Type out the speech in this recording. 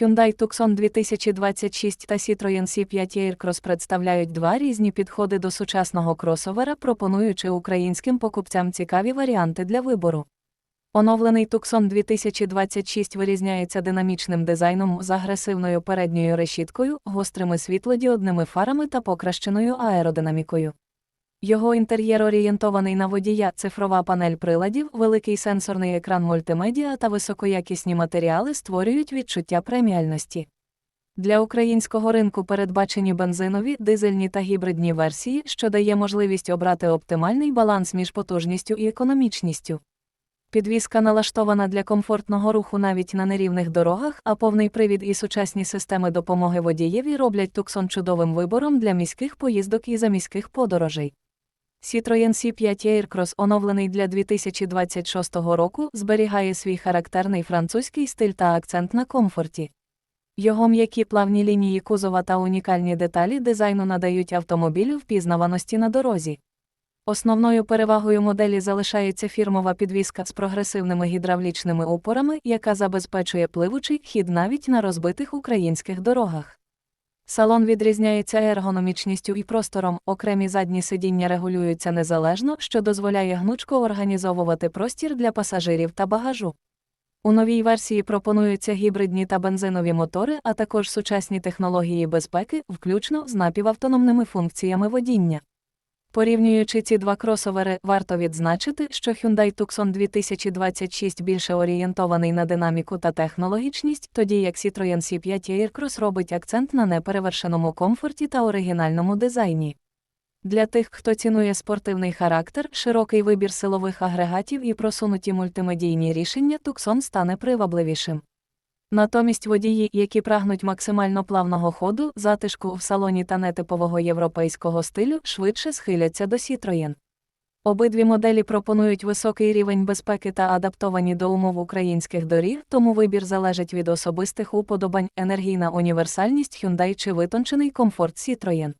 Hyundai Tucson 2026 та Citroën C5 Aircross представляють два різні підходи до сучасного кросовера, пропонуючи українським покупцям цікаві варіанти для вибору. Оновлений Tucson 2026 вирізняється динамічним дизайном з агресивною передньою решіткою, гострими світлодіодними фарами та покращеною аеродинамікою. Його інтер'єр орієнтований на водія, цифрова панель приладів, великий сенсорний екран мультимедіа та високоякісні матеріали створюють відчуття преміальності. Для українського ринку передбачені бензинові, дизельні та гібридні версії, що дає можливість обрати оптимальний баланс між потужністю і економічністю. Підвізка налаштована для комфортного руху навіть на нерівних дорогах, а повний привід і сучасні системи допомоги водієві роблять Tucson чудовим вибором для міських поїздок і заміських подорожей. Citroën C5 Aircross, оновлений для 2026 року, зберігає свій характерний французький стиль та акцент на комфорті. Його м'які плавні лінії кузова та унікальні деталі дизайну надають автомобілю впізнаваності на дорозі. Основною перевагою моделі залишається фірмова підвізка з прогресивними гідравлічними упорами, яка забезпечує пливучий хід навіть на розбитих українських дорогах. Салон відрізняється ергономічністю і простором, окремі задні сидіння регулюються незалежно, що дозволяє гнучко організовувати простір для пасажирів та багажу. У новій версії пропонуються гібридні та бензинові мотори, а також сучасні технології безпеки, включно з напівавтономними функціями водіння. Порівнюючи ці два кросовери, варто відзначити, що Hyundai Tucson 2026 більше орієнтований на динаміку та технологічність, тоді як Citroën C5 Aircross робить акцент на неперевершеному комфорті та оригінальному дизайні. Для тих, хто цінує спортивний характер, широкий вибір силових агрегатів і просунуті мультимедійні рішення Tucson стане привабливішим. Натомість водії, які прагнуть максимально плавного ходу, затишку в салоні та нетипового європейського стилю, швидше схиляться до Citroën. Обидві моделі пропонують високий рівень безпеки та адаптовані до умов українських доріг, тому вибір залежить від особистих уподобань, енергійна універсальність Hyundai чи витончений комфорт Citroën.